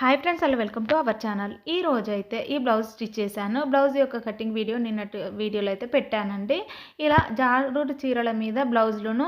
Hi friends hello welcome to our channel ఈ రోజు అయితే ఈ బ్లౌజ్ స్టిచ్ చేశాను. బ్లౌజ్ యొక్క కటింగ్ వీడియో నిన్నటి వీడియోలో అయితే పెట్టానండి. ఇలా జారుడు చీరల మీద బ్లౌజ్లను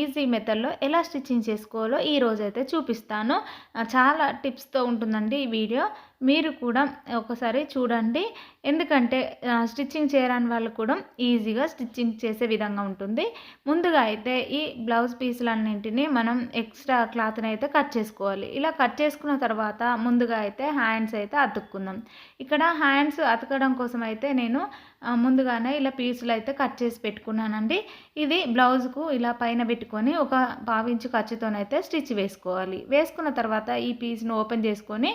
ఈజీ మెథడ్లో ఎలా స్టిచ్చింగ్ చేసుకోవాలో ఈ రోజు అయితే చూపిస్తాను చాలా టిప్స్తో ఉంటుందండి ఈ వీడియో మీరు కూడా ఒకసారి చూడండి. ఎందుకంటే స్టిచ్చింగ్ చేయరాని వాళ్ళు కూడా ఈజీగా స్టిచ్చింగ్ చేసే విధంగా ఉంటుంది. ముందుగా అయితే ఈ బ్లౌజ్ పీసులన్నింటినీ మనం ఎక్స్ట్రా క్లాత్ని అయితే కట్ చేసుకోవాలి. ఇలా కట్ చేసుకున్న తర్వాత ముందుగా అయితే హ్యాండ్స్ అయితే అతుక్కుందాం. ఇక్కడ హ్యాండ్స్ అతకడం కోసం అయితే నేను ముందుగానే ఇలా పీసులు అయితే కట్ చేసి పెట్టుకున్నానండి. ఇది బ్లౌజ్కు ఇలా పైన పెట్టుకొని ఒక పావించు ఖర్చుతోనైతే స్టిచ్ వేసుకోవాలి. వేసుకున్న తర్వాత ఈ పీస్ను ఓపెన్ చేసుకొని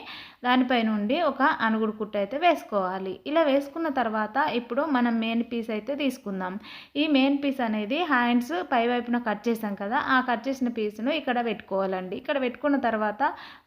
దానిపై నుండి ఒక అనుగుడు కుట్టు అయితే వేసుకోవాలి. ఇలా వేసుకున్న తర్వాత ఇప్పుడు మనం మెయిన్ పీస్ అయితే తీసుకుందాం. ఈ మెయిన్ పీస్ అనేది హ్యాండ్స్ పై వైపున కట్ చేసాం కదా ఆ కట్ చేసిన పీస్ను ఇక్కడ పెట్టుకోవాలండి. ఇక్కడ పెట్టుకున్న తర్వాత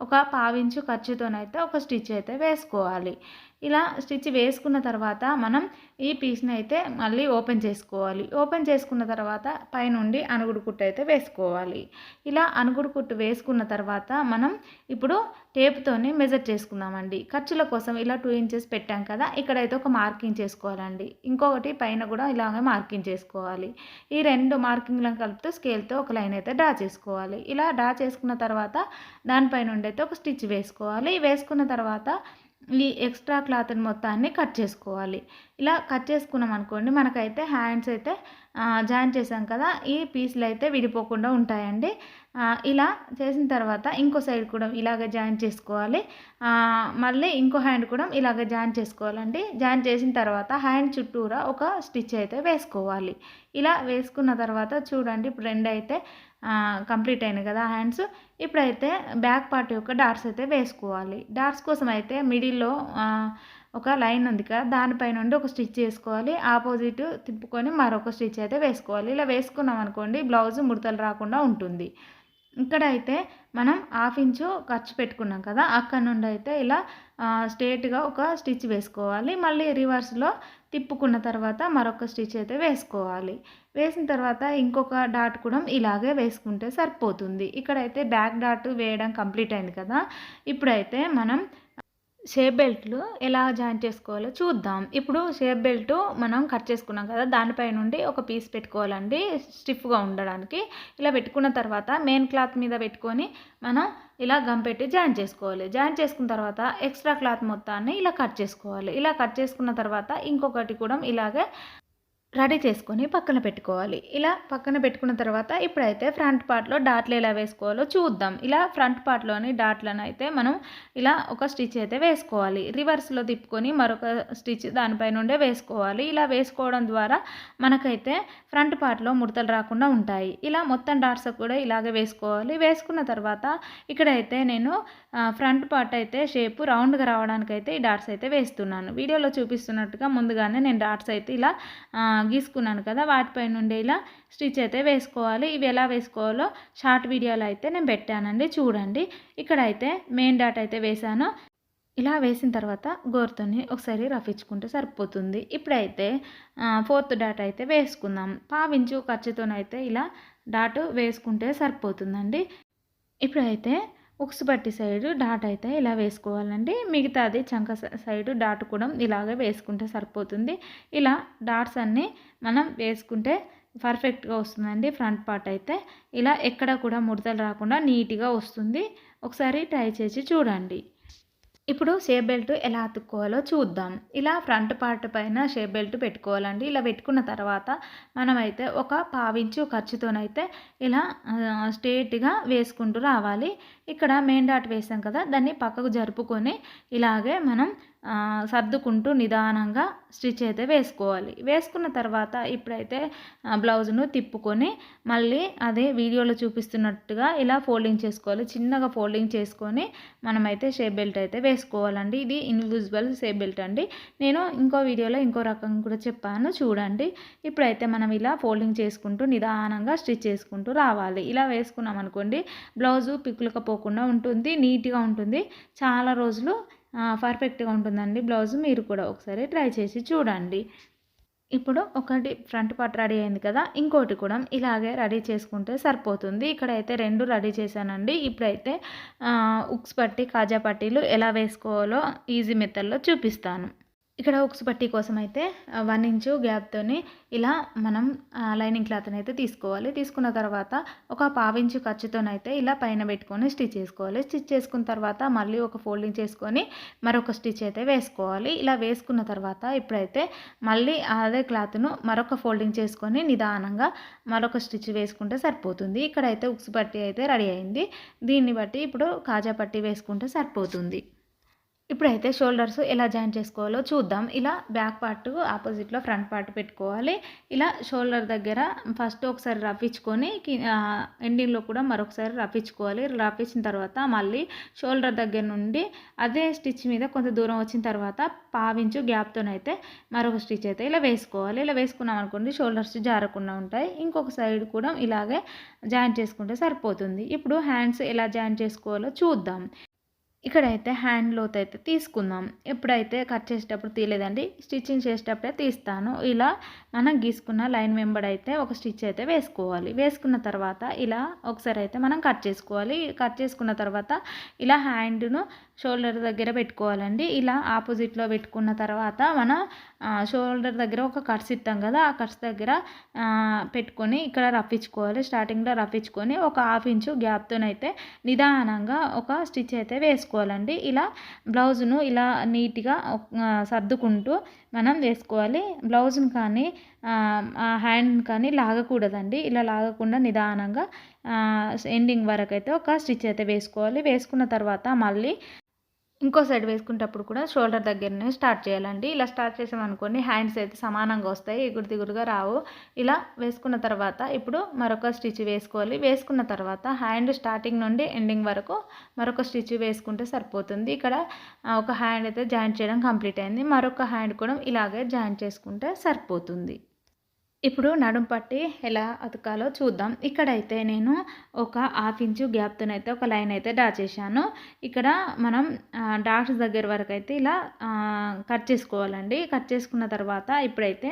ఒక పావించు ఖర్చుతోనైతే ఒక స్టిచ్ అయితే వేసుకోవాలి. ఇలా స్టిచ్ వేసుకున్న తర్వాత మనం ఈ పీస్ని అయితే మళ్ళీ ఓపెన్ చేసుకోవాలి. ఓపెన్ చేసుకున్న తర్వాత పైనుండి అనుగుడు కుట్టు అయితే వేసుకోవాలి. ఇలా అనుగుడు కుట్టు వేసుకున్న తర్వాత మనం ఇప్పుడు టేప్తోనే మెజర్ చేసుకుందామండి. ఖర్చుల కోసం ఇలా టూ ఇంచెస్ పెట్టాం కదా ఇక్కడైతే ఒక మార్కింగ్ చేసుకోవాలండి. ఇంకొకటి పైన కూడా ఇలాగే మార్కింగ్ చేసుకోవాలి. ఈ రెండు మార్కింగ్లను కలుపుతూ స్కేల్తో ఒక లైన్ అయితే డ్రా చేసుకోవాలి. ఇలా డ్రా చేసుకున్న తర్వాత దానిపై నుండి అయితే ఒక స్టిచ్ వేసుకోవాలి. వేసుకున్న తర్వాత ఈ ఎక్స్ట్రా క్లాత్ని మొత్తాన్ని కట్ చేసుకోవాలి. ఇలా కట్ చేసుకున్నాం అనుకోండి మనకైతే హ్యాండ్స్ అయితే జాయిన్ చేసాం కదా ఈ పీసులు అయితే విడిపోకుండా ఉంటాయండి. ఇలా చేసిన తర్వాత ఇంకో సైడ్ కూడా ఇలాగ జాయిన్ చేసుకోవాలి. మళ్ళీ ఇంకో హ్యాండ్ కూడా ఇలాగ జాయిన్ చేసుకోవాలండి. జాయిన్ చేసిన తర్వాత హ్యాండ్ చుట్టూరా ఒక స్టిచ్ అయితే వేసుకోవాలి. ఇలా వేసుకున్న తర్వాత చూడండి ఇప్పుడు రెండు అయితే కంప్లీట్ అయినాయి కదా హ్యాండ్స్. ఇప్పుడైతే బ్యాక్ పార్ట్ యొక్క డాట్స్ అయితే వేసుకోవాలి. డాట్స్ కోసం అయితే మిడిల్లో ఒక లైన్ ఉంది కదా దానిపై నుండి ఒక స్టిచ్ వేసుకోవాలి ఆపోజిట్ తిప్పుకొని మరొక స్టిచ్ అయితే వేసుకోవాలి. ఇలా వేసుకున్నాం అనుకోండి బ్లౌజ్ ముడతలు రాకుండా ఉంటుంది. ఇక్కడ అయితే మనం హాఫ్ ఇంచు ఖర్చు పెట్టుకున్నాం కదా అక్కడ నుండి అయితే ఇలా స్ట్రేట్గా ఒక స్టిచ్ వేసుకోవాలి. మళ్ళీ రివర్స్లో తిప్పుకున్న తర్వాత మరొక స్టిచ్ అయితే వేసుకోవాలి. వేసిన తర్వాత ఇంకొక డాట్ కూడా ఇలాగే వేసుకుంటే సరిపోతుంది. ఇక్కడైతే బ్యాక్ డాట్ వేయడం కంప్లీట్ అయింది కదా. ఇప్పుడైతే మనం షేప్ బెల్ట్లు ఎలా జాయిన్ చేసుకోవాలో చూద్దాం. ఇప్పుడు షేప్ బెల్ట్ మనం కట్ చేసుకున్నాం కదా దానిపై నుండి ఒక పీస్ పెట్టుకోవాలండి స్టిఫ్గా ఉండడానికి. ఇలా పెట్టుకున్న తర్వాత మెయిన్ క్లాత్ మీద పెట్టుకొని మనం ఇలా గమ్ పెట్టి జాయిన్ చేసుకోవాలి. జాయిన్ చేసుకున్న తర్వాత ఎక్స్ట్రా క్లాత్ మొత్తాన్ని ఇలా కట్ చేసుకోవాలి. ఇలా కట్ చేసుకున్న తర్వాత ఇంకొకటి కూడా ఇలాగే రెడీ చేసుకొని పక్కన పెట్టుకోవాలి. ఇలా పక్కన పెట్టుకున్న తర్వాత ఇప్పుడైతే ఫ్రంట్ పార్ట్లో డాట్లు ఎలా వేసుకోవాలో చూద్దాం. ఇలా ఫ్రంట్ పార్ట్లోని డాట్లను అయితే మనం ఇలా ఒక స్టిచ్ అయితే వేసుకోవాలి. రివర్స్లో తిప్పుకొని మరొక స్టిచ్ దానిపై నుండే వేసుకోవాలి. ఇలా వేసుకోవడం ద్వారా మనకైతే ఫ్రంట్ పార్ట్లో ముడతలు రాకుండా ఉంటాయి. ఇలా మొత్తం డాట్స్ కూడా ఇలాగే వేసుకోవాలి. వేసుకున్న తర్వాత ఇక్కడైతే నేను ఫ్రంట్ పార్ట్ అయితే షేప్ రౌండ్గా రావడానికి అయితే ఈ డాట్స్ అయితే వేస్తున్నాను. వీడియోలో చూపిస్తున్నట్టుగా ముందుగానే నేను డాట్స్ అయితే ఇలా గీసుకున్నాను కదా వాటిపై నుండి ఇలా స్టిచ్ అయితే వేసుకోవాలి. ఇవి ఎలా వేసుకోవాలో షార్ట్ వీడియోలో అయితే నేను పెట్టానండి చూడండి. ఇక్కడైతే మెయిన్ డాట్ అయితే వేశాను. ఇలా వేసిన తర్వాత గోరుతోని ఒకసారి రఫించుకుంటే సరిపోతుంది. ఇప్పుడైతే ఫోర్త్ డాట్ అయితే వేసుకుందాం. పావించు ఖర్చుతోనైతే ఇలా డాట్ వేసుకుంటే సరిపోతుందండి. ఇప్పుడైతే ఉక్స్ పట్టి సైడు డాట్ అయితే ఇలా వేసుకోవాలండి. మిగతాది చంక స- డాట్ కూడా ఇలాగే వేసుకుంటే సరిపోతుంది. ఇలా డాట్స్ అన్నీ మనం వేసుకుంటే పర్ఫెక్ట్గా వస్తుందండి ఫ్రంట్ పార్ట్ అయితే. ఇలా ఎక్కడ కూడా ముడతలు రాకుండా నీట్గా వస్తుంది. ఒకసారి ట్రై చేసి చూడండి. ఇప్పుడు షేప్ బెల్ట్ ఎలా అతుక్కోవాలో చూద్దాం. ఇలా ఫ్రంట్ పార్ట్ పైన షేప్ బెల్ట్ పెట్టుకోవాలండి. ఇలా పెట్టుకున్న తర్వాత మనమైతే ఒక పావించు ఖర్చుతోనైతే ఇలా స్ట్రేట్గా వేసుకుంటూ రావాలి. ఇక్కడ మెయిన్ డాట్ వేసాం కదా దాన్ని పక్కకు జరుపుకొని ఇలాగే మనం సర్దుకుంటూ నిదానంగా స్టిచ్ అయితే వేసుకోవాలి. వేసుకున్న తర్వాత ఇప్పుడైతే బ్లౌజ్ను తిప్పుకొని మళ్ళీ అదే వీడియోలో చూపిస్తున్నట్టుగా ఇలా ఫోల్డింగ్ చేసుకోవాలి. చిన్నగా ఫోల్డింగ్ చేసుకొని మనమైతే షేప్ బెల్ట్ అయితే వేసుకోవాలండి. ఇది ఇన్విజిబుల్ షేప్ బెల్ట్ అండి. నేను ఇంకో వీడియోలో ఇంకో రకం కూడా చెప్పాను. చూడండి. ఇప్పుడైతే మనం ఇలా ఫోల్డింగ్ చేసుకుంటూ నిదానంగా స్టిచ్ చేసుకుంటూ రావాలి. ఇలా వేసుకున్నాం అనుకోండి బ్లౌజు పిక్కులకపోకుండా ఉంటుంది నీట్గా ఉంటుంది. చాలా రోజులు పర్ఫెక్ట్గా ఉంటుందండి. బ్లౌజ్ మీరు కూడా ఒకసారి ట్రై చేసి చూడండి. ఇప్పుడు ఒకటి ఫ్రంట్ పార్ట్ రెడీ అయింది కదా ఇంకోటి కూడా ఇలాగే రెడీ చేసుకుంటే సరిపోతుంది. ఇక్కడైతే రెండు రెడీ చేశానండి. ఇప్పుడైతే ఉక్స్ పట్టి కాజా పట్టీలు ఎలా వేసుకోవాలో ఈజీ మెథడ్లో చూపిస్తాను. ఇక్కడ ఉక్స్ పట్టీ కోసం అయితే వన్ ఇంచు గ్యాప్తోని ఇలా మనం లైనింగ్ క్లాత్ని అయితే తీసుకోవాలి. తీసుకున్న తర్వాత ఒక పావించు ఖర్చుతోనైతే ఇలా పైన పెట్టుకొని స్టిచ్ చేసుకోవాలి. స్టిచ్ చేసుకున్న తర్వాత మళ్ళీ ఒక ఫోల్డింగ్ చేసుకొని మరొక స్టిచ్ అయితే వేసుకోవాలి. ఇలా వేసుకున్న తర్వాత ఇప్పుడైతే మళ్ళీ అదే క్లాత్ను మరొక ఫోల్డింగ్ చేసుకొని నిదానంగా మరొక స్టిచ్ వేసుకుంటే సరిపోతుంది. ఇక్కడైతే ఉక్స్ పట్టీ అయితే రెడీ అయింది. దీన్ని బట్టి ఇప్పుడు కాజా పట్టీ వేసుకుంటే సరిపోతుంది. ఇప్పుడైతే షోల్డర్స్ ఎలా జాయిన్ చేసుకోవాలో చూద్దాం. ఇలా బ్యాక్ పార్ట్ ఆపోజిట్లో ఫ్రంట్ పార్ట్ పెట్టుకోవాలి. ఇలా షోల్డర్ దగ్గర ఫస్ట్ ఒకసారి రప్పించుకొని ఎండింగ్లో కూడా మరొకసారి రప్పించుకోవాలి రప్పించిన తర్వాత మళ్ళీ షోల్డర్ దగ్గర నుండి అదే స్టిచ్ మీద కొంత దూరం వచ్చిన తర్వాత పావించు గ్యాప్తోనైతే మరొక స్టిచ్ అయితే ఇలా వేసుకోవాలి. ఇలా వేసుకున్నాం అనుకోండి షోల్డర్స్ జారకుండా ఉంటాయి. ఇంకొక సైడ్ కూడా ఇలాగే జాయిన్ చేసుకుంటే సరిపోతుంది. ఇప్పుడు హ్యాండ్స్ ఎలా జాయిన్ చేసుకోవాలో చూద్దాం. ఇక్కడైతే హ్యాండ్ లోత్ అయితే తీసుకుందాం. ఎప్పుడైతే కట్ చేసేటప్పుడు తీయలేదండి స్టిచ్చింగ్ చేసేటప్పుడే తీస్తాను. ఇలా మనం గీసుకున్న లైన్ వెంబడైతే ఒక స్టిచ్ అయితే వేసుకోవాలి. వేసుకున్న తర్వాత ఇలా ఒకసారి అయితే మనం కట్ చేసుకోవాలి. కట్ చేసుకున్న తర్వాత ఇలా హ్యాండ్ను షోల్డర్ దగ్గర పెట్టుకోవాలండి. ఇలా ఆపోజిట్లో పెట్టుకున్న తర్వాత మన షోల్డర్ దగ్గర ఒక కట్స్ ఇస్తాం కదా ఆ కట్స్ దగ్గర పెట్టుకొని ఇక్కడ రప్పించుకోవాలి స్టార్టింగ్లో రప్పించుకొని ఒక హాఫ్ ఇంచు గ్యాప్తోనైతే నిదానంగా ఒక స్టిచ్ అయితే వేసుకోవాలండి. ఇలా బ్లౌజ్ను ఇలా నీట్గా సర్దుకుంటూ మనం వేసుకోవాలి. బ్లౌజ్ని కానీ హ్యాండ్ కానీ లాగకూడదండి. ఇలా లాగకుండా నిదానంగా ఎండింగ్ వరకు అయితే ఒక స్టిచ్ అయితే వేసుకోవాలి. వేసుకున్న తర్వాత మళ్ళీ ఇంకో సైడ్ వేసుకునేటప్పుడు కూడా షోల్డర్ దగ్గరనే స్టార్ట్ చేయాలండి. ఇలా స్టార్ట్ చేసామనుకోండి హ్యాండ్స్ అయితే సమానంగా వస్తాయి ఎగురు దిగురుగా రావు. ఇలా వేసుకున్న తర్వాత ఇప్పుడు మరొక స్టిచ్ వేసుకోవాలి. వేసుకున్న తర్వాత హ్యాండ్ స్టార్టింగ్ నుండి ఎండింగ్ వరకు మరొక స్టిచ్ వేసుకుంటే సరిపోతుంది. ఇక్కడ ఒక హ్యాండ్ అయితే జాయింట్ చేయడం కంప్లీట్ అయింది. మరొక హ్యాండ్ కూడా ఇలాగే జాయింట్ చేసుకుంటే సరిపోతుంది. ఇప్పుడు నడుం పట్టి ఎలా అతకాలో చూద్దాం. ఇక్కడైతే నేను ఒక హాఫ్ ఇంచు గ్యాప్తోనైతే ఒక లైన్ అయితే డ్రా చేశాను. ఇక్కడ మనం డాట్స్ దగ్గర వరకు అయితే ఇలా కట్ చేసుకోవాలండి. కట్ చేసుకున్న తర్వాత ఇప్పుడైతే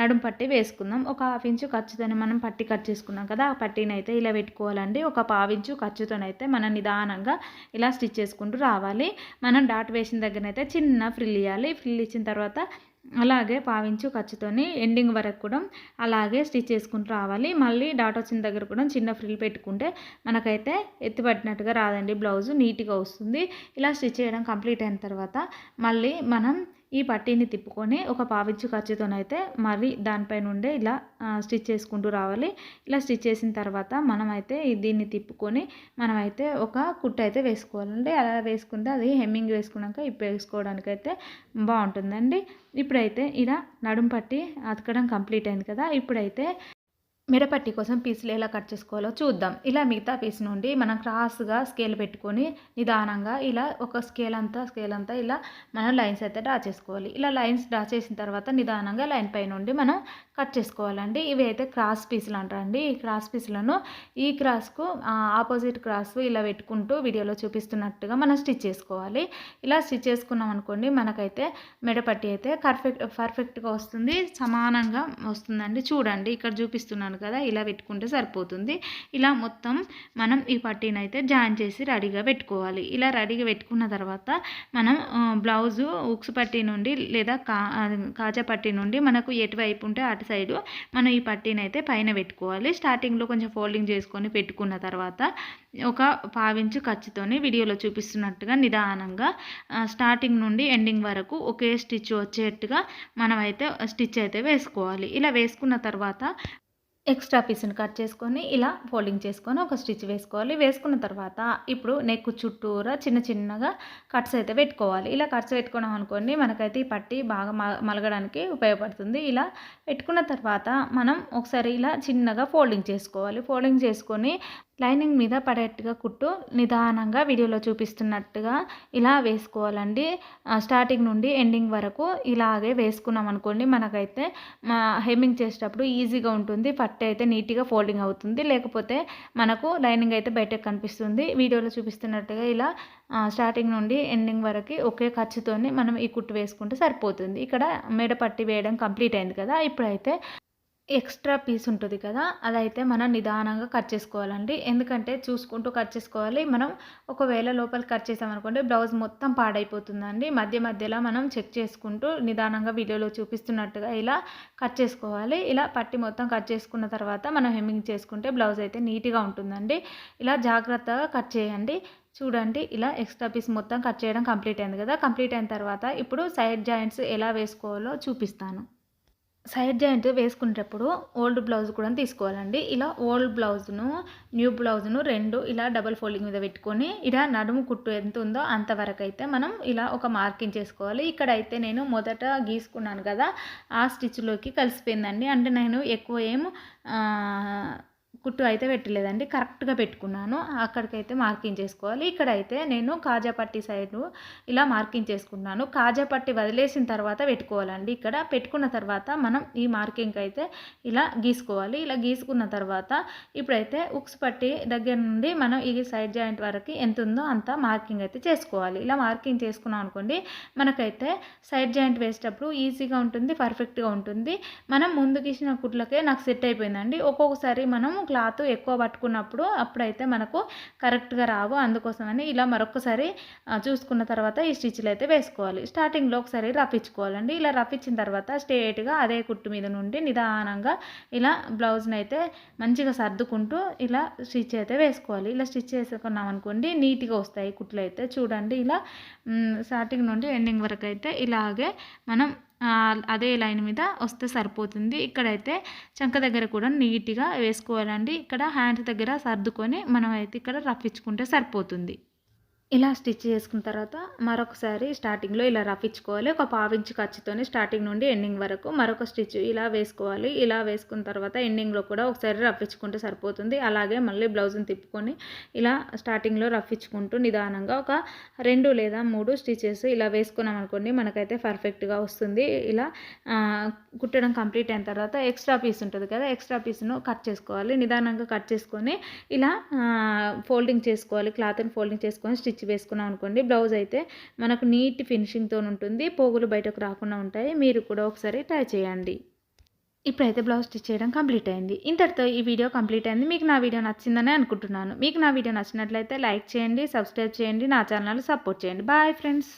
నడుం పట్టి వేసుకుందాం. ఒక హాఫ్ ఇంచు ఖర్చుతోనే మనం పట్టి కట్ చేసుకున్నాం కదా ఆ పట్టీని అయితే ఇలా పెట్టుకోవాలండి. ఒక పావించు ఖర్చుతోనైతే మనం నిదానంగా ఇలా స్టిచ్ చేసుకుంటూ రావాలి. మనం డాట్ వేసిన దగ్గరనైతే చిన్న ఫ్రిల్ ఇవ్వాలి ఫ్రిల్ ఇచ్చిన తర్వాత అలాగే పావించు ఖర్చుతోని ఎండింగ్ వరకు కూడా అలాగే స్టిచ్ చేసుకుంటూ రావాలి. మళ్ళీ డాట్ వచ్చిన దగ్గర కూడా చిన్న ఫ్రిల్ పెట్టుకుంటే మనకైతే ఎత్తిపట్టినట్టుగా రాదండి బ్లౌజ్ నీట్గా వస్తుంది. ఇలా స్టిచ్ చేయడం కంప్లీట్ అయిన తర్వాత మళ్ళీ మనం ఈ పట్టీని తిప్పుకొని ఒక పావించు ఖర్చుతోనైతే మరి దానిపై నుండే ఇలా స్టిచ్ చేసుకుంటూ రావాలి. ఇలా స్టిచ్ చేసిన తర్వాత మనమైతే దీన్ని తిప్పుకొని మనమైతే ఒక కుట్టు అయితే వేసుకోవాలండి. అలా వేసుకుంటే అది హెమ్మింగ్ వేసుకున్నాక ఇప్పు వేసుకోవడానికి అయితే బాగుంటుందండి. ఇప్పుడైతే ఇలా నడుం పట్టి అతకడం కంప్లీట్ అయింది కదా. ఇప్పుడైతే మిరపట్టి కోసం పీసులు ఎలా కట్ చేసుకోవాలో చూద్దాం. ఇలా మిగతా పీస్ నుండి మనం క్రాస్గా స్కేల్ పెట్టుకొని నిదానంగా ఇలా ఒక స్కేల్ అంతా స్కేల్ అంతా ఇలా మనం లైన్స్ అయితే డ్రా చేసుకోవాలి. ఇలా లైన్స్ డ్రా చేసిన తర్వాత నిదానంగా లైన్ పై నుండి మనం కట్ చేసుకోవాలండి. ఇవి అయితే క్రాస్ పీసులు అంటారండి. ఈ క్రాస్ పీసులను ఈ క్రాస్కు ఆపోజిట్ క్రాస్ ఇలా పెట్టుకుంటూ వీడియోలో చూపిస్తున్నట్టుగా మనం స్టిచ్ చేసుకోవాలి. ఇలా స్టిచ్ చేసుకున్నాం అనుకోండి మనకైతే మెడపట్టి అయితే పర్ఫెక్ట్ పర్ఫెక్ట్గా వస్తుంది. సమానంగా వస్తుందండి. చూడండి ఇక్కడ చూపిస్తున్నాను కదా ఇలా పెట్టుకుంటే సరిపోతుంది. ఇలా మొత్తం మనం ఈ పట్టీని అయితే జాయిన్ చేసి రెడీగా పెట్టుకోవాలి. ఇలా రెడీగా పెట్టుకున్న తర్వాత మనం బ్లౌజు ఉక్స్ పట్టీ నుండి లేదా కా కాజా పట్టీ నుండి మనకు ఎటువైపు ఉంటే అటు సైడు మనం ఈ పట్టీని అయితే పైన పెట్టుకోవాలి. స్టార్టింగ్లో కొంచెం ఫోల్డింగ్ చేసుకొని పెట్టుకున్న తర్వాత ఒక పావించు ఖర్చుతోని వీడియోలో చూపిస్తున్నట్టుగా నిదానంగా స్టార్టింగ్ నుండి ఎండింగ్ వరకు ఒకే స్టిచ్ వచ్చేట్టుగా మనమైతే స్టిచ్ అయితే వేసుకోవాలి. ఇలా వేసుకున్న తర్వాత ఎక్స్ట్రా పీస్ని కట్ చేసుకొని ఇలా ఫోల్డింగ్ చేసుకొని ఒక స్టిచ్ వేసుకోవాలి. వేసుకున్న తర్వాత ఇప్పుడు నెక్ చుట్టూరా చిన్న చిన్నగా కట్స్ అయితే పెట్టుకోవాలి. ఇలా కట్స్ పెట్టుకున్నాం అనుకోండి మనకైతే ఈ పట్టి బాగా మలగడానికి ఉపయోగపడుతుంది. ఇలా పెట్టుకున్న తర్వాత మనం ఒకసారి ఇలా చిన్నగా ఫోల్డింగ్ చేసుకోవాలి. ఫోల్డింగ్ చేసుకొని లైనింగ్ మీద పడేట్టుగా కుట్టు నిదానంగా వీడియోలో చూపిస్తున్నట్టుగా ఇలా వేసుకోవాలండి. స్టార్టింగ్ నుండి ఎండింగ్ వరకు ఇలాగే వేసుకున్నాం అనుకోండి మనకైతే హెమ్మింగ్ చేసేటప్పుడు ఈజీగా ఉంటుంది. పట్టు అయితే నీట్గా ఫోల్డింగ్ అవుతుంది. లేకపోతే మనకు లైనింగ్ అయితే బయటకు కనిపిస్తుంది. వీడియోలో చూపిస్తున్నట్టుగా ఇలా స్టార్టింగ్ నుండి ఎండింగ్ వరకు ఒకే ఖర్చుతోనే మనం ఈ కుట్టు వేసుకుంటే సరిపోతుంది. ఇక్కడ మెడ పట్టి వేయడం కంప్లీట్ అయింది కదా. ఇప్పుడైతే ఎక్స్ట్రా పీస్ ఉంటుంది కదా అదైతే మనం నిదానంగా కట్ చేసుకోవాలండి. ఎందుకంటే చూసుకుంటూ కట్ చేసుకోవాలి. మనం ఒకవేళ లోపల కట్ చేసామనుకోండి బ్లౌజ్ మొత్తం పాడైపోతుందండి. మధ్య మధ్యలో మనం చెక్ చేసుకుంటూ నిదానంగా వీడియోలో చూపిస్తున్నట్టుగా ఇలా కట్ చేసుకోవాలి. ఇలా పట్టి మొత్తం కట్ చేసుకున్న తర్వాత మనం హెమ్మింగ్ చేసుకుంటే బ్లౌజ్ అయితే నీట్గా ఉంటుందండి. ఇలా జాగ్రత్తగా కట్ చేయండి. చూడండి ఇలా ఎక్స్ట్రా పీస్ మొత్తం కట్ చేయడం కంప్లీట్ అయింది కదా. కంప్లీట్ అయిన తర్వాత ఇప్పుడు సైడ్ జాయింట్స్ ఎలా వేసుకోవాలో చూపిస్తాను. సైడ్ జాయింట్ వేసుకునేటప్పుడు ఓల్డ్ బ్లౌజ్ కూడా తీసుకోవాలండి. ఇలా ఓల్డ్ బ్లౌజ్ను న్యూ బ్లౌజ్ను రెండు ఇలా డబల్ ఫోల్డింగ్ మీద పెట్టుకొని ఇలా నడుము కుట్టు ఎంత ఉందో అంతవరకు అయితే మనం ఇలా ఒక మార్కింగ్ చేసుకోవాలి. ఇక్కడైతే నేను మొదట గీసుకున్నాను కదా ఆ స్టిచ్లోకి కలిసిపోయిందండి. అంటే నేను ఎక్కువ ఏం కుట్టు అయితే పెట్టలేదండి. కరెక్ట్గా పెట్టుకున్నాను. అక్కడికైతే మార్కింగ్ చేసుకోవాలి. ఇక్కడైతే నేను కాజాపట్టి సైడ్ ఇలా మార్కింగ్ చేసుకున్నాను. కాజాపట్టి వదిలేసిన తర్వాత పెట్టుకోవాలండి. ఇక్కడ పెట్టుకున్న తర్వాత మనం ఈ మార్కింగ్ అయితే ఇలా గీసుకోవాలి. ఇలా గీసుకున్న తర్వాత ఇప్పుడైతే ఉక్స్ పట్టి దగ్గర నుండి మనం ఈ సైడ్ జాయింట్ వరకు ఎంత ఉందో అంత మార్కింగ్ అయితే చేసుకోవాలి. ఇలా మార్కింగ్ చేసుకున్నాం అనుకోండి మనకైతే సైడ్ జాయింట్ వేసేటప్పుడు ఈజీగా ఉంటుంది పర్ఫెక్ట్గా ఉంటుంది. మనం ముందు గీసిన కుట్లకే నాకు సెట్ అయిపోయిందండి. ఒక్కొక్కసారి మనం క్లాత్ ఎక్కువ పట్టుకున్నప్పుడు అప్పుడైతే మనకు కరెక్ట్గా రావు. అందుకోసమని ఇలా మరొకసారి చూసుకున్న తర్వాత ఈ స్టిచ్లు అయితే వేసుకోవాలి. స్టార్టింగ్లో ఒకసారి రప్పించుకోవాలండి. ఇలా రప్పించిన తర్వాత స్ట్రేట్గా అదే కుట్టు మీద నుండి నిదానంగా ఇలా బ్లౌజ్ని అయితే మంచిగా సర్దుకుంటూ ఇలా స్టిచ్ అయితే వేసుకోవాలి. ఇలా స్టిచ్ చేసుకున్నాం అనుకోండి నీట్గా వస్తాయి కుట్లు అయితే. చూడండి ఇలా స్టార్టింగ్ నుండి ఎండింగ్ వరకు అయితే ఇలాగే మనం అదే లైన్ మీద వస్తే సరిపోతుంది. ఇక్కడైతే చంక దగ్గర కూడా నీట్గా వేసుకోవాలండి. ఇక్కడ హ్యాండ్స్ దగ్గర సర్దుకొని మనం అయితే ఇక్కడ రప్పించుకుంటే సరిపోతుంది. ఇలా స్టిచ్ చేసుకున్న తర్వాత మరొకసారి స్టార్టింగ్లో ఇలా రఫించుకోవాలి. ఒక పావించి ఖర్చుతోనే స్టార్టింగ్ నుండి ఎండింగ్ వరకు మరొక స్టిచ్ ఇలా వేసుకోవాలి. ఇలా వేసుకున్న తర్వాత ఎండింగ్లో కూడా ఒకసారి రఫించుకుంటే సరిపోతుంది. అలాగే మళ్ళీ బ్లౌజ్ని తిప్పుకొని ఇలా స్టార్టింగ్లో రఫించుకుంటూ నిదానంగా ఒక రెండు లేదా మూడు స్టిచెస్ ఇలా వేసుకున్నాం అనుకోండి మనకైతే పర్ఫెక్ట్గా వస్తుంది. ఇలా కుట్టడం కంప్లీట్ అయిన తర్వాత ఎక్స్ట్రా పీస్ ఉంటుంది కదా ఎక్స్ట్రా పీస్ను కట్ చేసుకోవాలి. నిదానంగా కట్ చేసుకొని ఇలా ఫోల్డింగ్ చేసుకోవాలి. క్లాత్ని ఫోల్డింగ్ చేసుకొని స్టిచ్ స్టిచ్ వేసుకున్నాం అనుకోండి బ్లౌజ్ అయితే మనకు నీట్ ఫినిషింగ్తో ఉంటుంది పోగులు బయటకు రాకుండా ఉంటాయి మీరు కూడా ఒకసారి ట్రై చేయండి. ఇప్పుడైతే బ్లౌజ్ స్టిచ్ చేయడం కంప్లీట్ అయింది. ఇంతటితో ఈ వీడియో కంప్లీట్ అయింది. మీకు నా వీడియో నచ్చిందని అనుకుంటున్నాను. మీకు నా వీడియో నచ్చినట్లయితే లైక్ చేయండి సబ్స్క్రైబ్ చేయండి నా ఛానల్ సపోర్ట్ చేయండి. Bye friends!